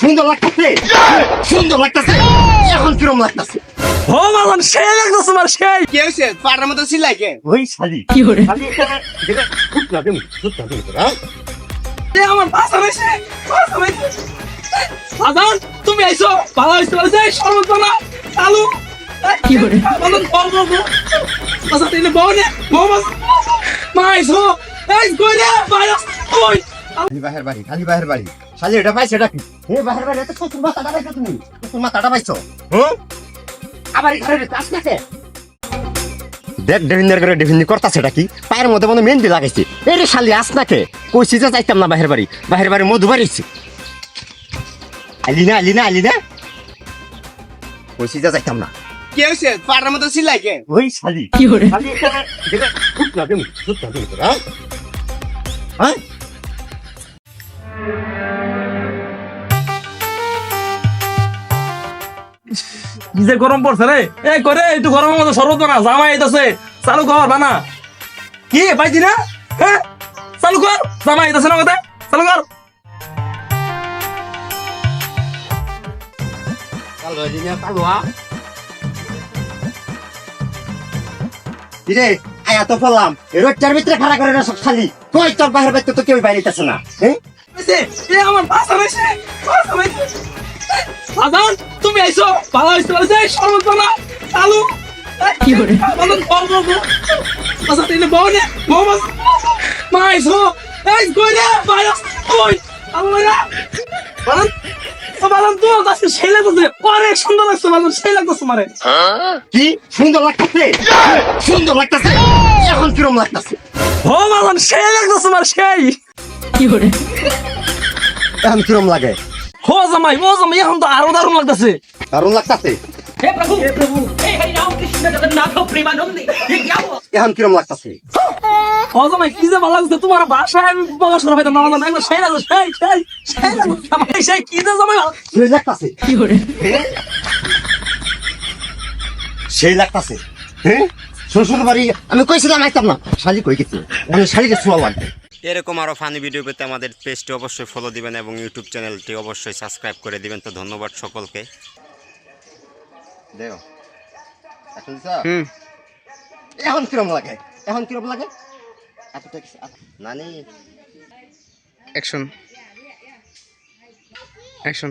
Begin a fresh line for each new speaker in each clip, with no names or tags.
সুন্দর লাগতেছে? সুন্দর লাগতেছে। এখন কিরম লাগতেছে?
ও মালান সেই লাগতেছে আমার সেই।
কে পাড়ার মতো
ওই শালি। খুব হ্যাঁ?
এ আমার বাজান তুমি আইছো ভালো হইছে বলে যাই শরবত বানা চালু
কি করে?
বাজান বল বল বল। বাসা তিনে বউ নে বউ মা আইছো এই কই রে বাইরে কই
খালি বাহের বাড়ি খালি বাহের বাড়ি। শালি এটা পাইছে এটা কি? হে বাহের বাড়ি এটা শ্বশুর মাথাটা পাইছো তুমি? শ্বশুর মাথাটা পাইছো? হ্যাঁ আবার এই ঘরে কাজ নাকে দেখ ডেভিনের করে ডেভিনি করতাছে এটা কি? পায়ের মধ্যে মনে মেহেন্দি লাগাইছে। এই রে শালি আস নাকে কইছি যে যাইতাম না বাহের বাড়ি। বাহের বাড়ি মধু বাড়িছে। আলি না আলি না আলি না? কইছি যে যাইতাম না।
কে পাড়ার মতো
ওই শালি। শালি খুব হ্যাঁ হ্যাঁ?
কি যে গরম পড়ছে রে? এই করে একটু গরমের মধ্যে শরবত বানা জামাই আইতাছে চালু কর বানা। কি পাইছি না? হ্যাঁ? চালু কর জামাই আইতাছে না কথা চালু কর।
Kalau dia kalau. Ide, আয়া তো বললাম রোজটার ভিতরে খাড়া করে না সব খালি। কই তোর বাহির বাইতে তো কেউ বাইরেতেছে না হ্যাঁ?
আমার রয়েছে রয়েছে। বাজান তুমি আইছো। ভালো হইছে বলে যাই শরবত চালু
কি করে?
বাজান বল বল বল বাসা তিনে বউ নে বউ মা আইছো। এই কই রে বাইরে কই? আল্লাহ রে বাজান বাজান তুই আজকে সেই লাগতেছে অনেক সুন্দর লাগছে বাজান সেই লাগতেছে মারে।
কি? সুন্দর লাগতেছে? সুন্দর লাগতেছে? এখন কিরম লাগতেছে?
ও বাজান সেই লাগতেছে মার সেই।
কি করে?
এখন কিরম লাগে?
হো জামাই ও জামাই এখন তো আরও দারুণ লাগতেছে।
দারুণ লাগতেছে?
হে প্রভু হে প্রভু হে হরি রাম কৃষ্ণ জগন্নাথ প্রেমানন্দে এ কি
এখন কিরম লাগতেছে?
ও জামাই কি যে ভালো লাগছে তোমার ভাষা আমি প্রকাশ পাইতাম না একবার সেই লাগল সেই সেই সেই সেই কি যে জামাই
সেই লাগতেছে।
কি করে?
সেই লাগতেছে। হ্যাঁ শ্বশুর বাড়ি আমি কইছিলাম আইতাম না শালি কই গেছি? আমি শালিকে ছোঁয়া লাগবে
এরকম আরও ফানি ভিডিও পেতে আমাদের পেজটি অবশ্যই ফলো দিবেন এবং ইউটিউব চ্যানেলটি অবশ্যই সাবস্ক্রাইব করে দিবেন। তো ধন্যবাদ সকলকে।
দেখো এখন হুম। এখন কিরম লাগে? এখন কিরম লাগে? নানি।
অ্যাকশন অ্যাকশন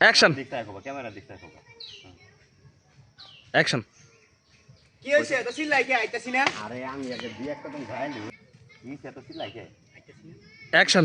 অ্যাকশন
দিকটা রাখো ক্যামেরা দিকটা রাখো
অ্যাকশন
কি হয়েছে? তো চিল্লাই কে? আইতাছি না?
আরে আমি আগে দুই একটা দিন ঘায়ালি কি এত চিল্লাই কে?
অ্যাকশন